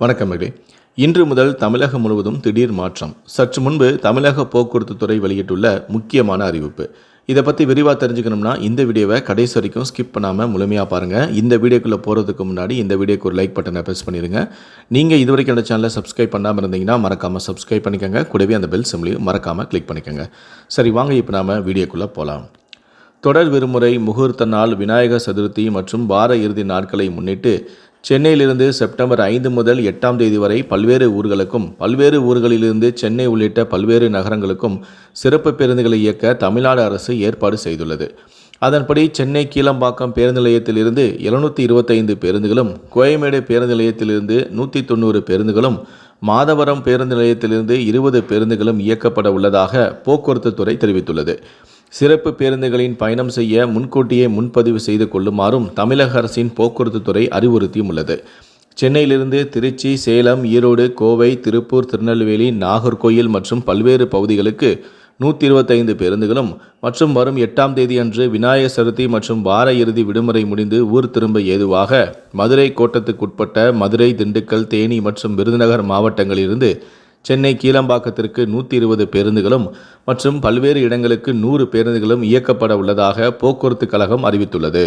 வணக்கம் மகளே. இன்று முதல் தமிழகம் முழுவதும் திடீர் மாற்றம். சற்று முன்பு தமிழக போக்குவரத்து துறை வெளியிட்டுள்ள முக்கியமான அறிவிப்பு. இதை பற்றி விரிவாக தெரிஞ்சுக்கணும்னா இந்த வீடியோவை கடைசி வரைக்கும் ஸ்கிப் பண்ணாமல் முழுமையாக பாருங்கள் இந்த வீடியோக்குள்ளே போகிறதுக்கு முன்னாடி இந்த வீடியோக்கு ஒரு லைக் பட்டனை ப்ரெஸ் பண்ணிடுங்க நீங்கள் இது வரைக்கும் அந்த சேனலை சப்ஸ்கிரைப் பண்ணாமல் இருந்தீங்கன்னா மறக்காமல் சப்ஸ்கிரைப் பண்ணிக்கோங்க. கூடவே அந்த பெல் சிம்லையும் மறக்காமல் கிளிக் பண்ணிக்கோங்க. சரி வாங்க இப்போ நாம் வீடியோக்குள்ளே போகலாம் தொடர் விடுமுறை முகூர்த்த நாள் விநாயகர் சதுர்த்தி மற்றும் வார இறுதி நாட்களை முன்னிட்டு சென்னையிலிருந்து செப்டம்பர் ஐந்து முதல் எட்டாம் தேதி வரை பல்வேறு ஊர்களுக்கும் பல்வேறு ஊர்களிலிருந்து சென்னை உள்ளிட்ட பல்வேறு நகரங்களுக்கும் சிறப்பு பேருந்துகளை இயக்க தமிழ்நாடு அரசு ஏற்பாடு செய்துள்ளது. அதன்படி சென்னை கீழம்பாக்கம் பேருந்து நிலையத்திலிருந்து எழுநூற்றி இருபத்தைந்து பேருந்துகளும் கோயமேடு பேருந்து நிலையத்திலிருந்து நூற்றி தொண்ணூறு பேருந்துகளும் மாதவரம் பேருந்து நிலையத்திலிருந்து இருபது பேருந்துகளும் இயக்கப்பட உள்ளதாக போக்குவரத்து துறை தெரிவித்துள்ளது. சிறப்பு பேருந்துகளின் பயணம் செய்ய முன்கூட்டியே முன்பதிவு செய்து கொள்ளுமாறும் தமிழக அரசின் போக்குவரத்து துறை அறிவுறுத்தியும் உள்ளது சென்னையிலிருந்து திருச்சி சேலம் ஈரோடு கோவை திருப்பூர் திருநெல்வேலி நாகர்கோயில் மற்றும் பல்வேறு பகுதிகளுக்கு நூற்றி இருபத்தைந்து பேருந்துகளும் மற்றும் வரும் எட்டாம் தேதி அன்று விநாயகர் சதுர்த்தி மற்றும் வார இறுதி விடுமுறை முடிந்து ஊர் திரும்ப ஏதுவாக மதுரை கோட்டத்துக்குட்பட்ட மதுரை திண்டுக்கல் தேனி மற்றும் விருதுநகர் மாவட்டங்களிலிருந்து சென்னை கீழம்பாக்கத்திற்கு நூற்றி இருபது பேருந்துகளும் மற்றும் பல்வேறு இடங்களுக்கு நூறு பேருந்துகளும் இயக்கப்பட உள்ளதாக போக்குவரத்து கழகம் அறிவித்துள்ளது.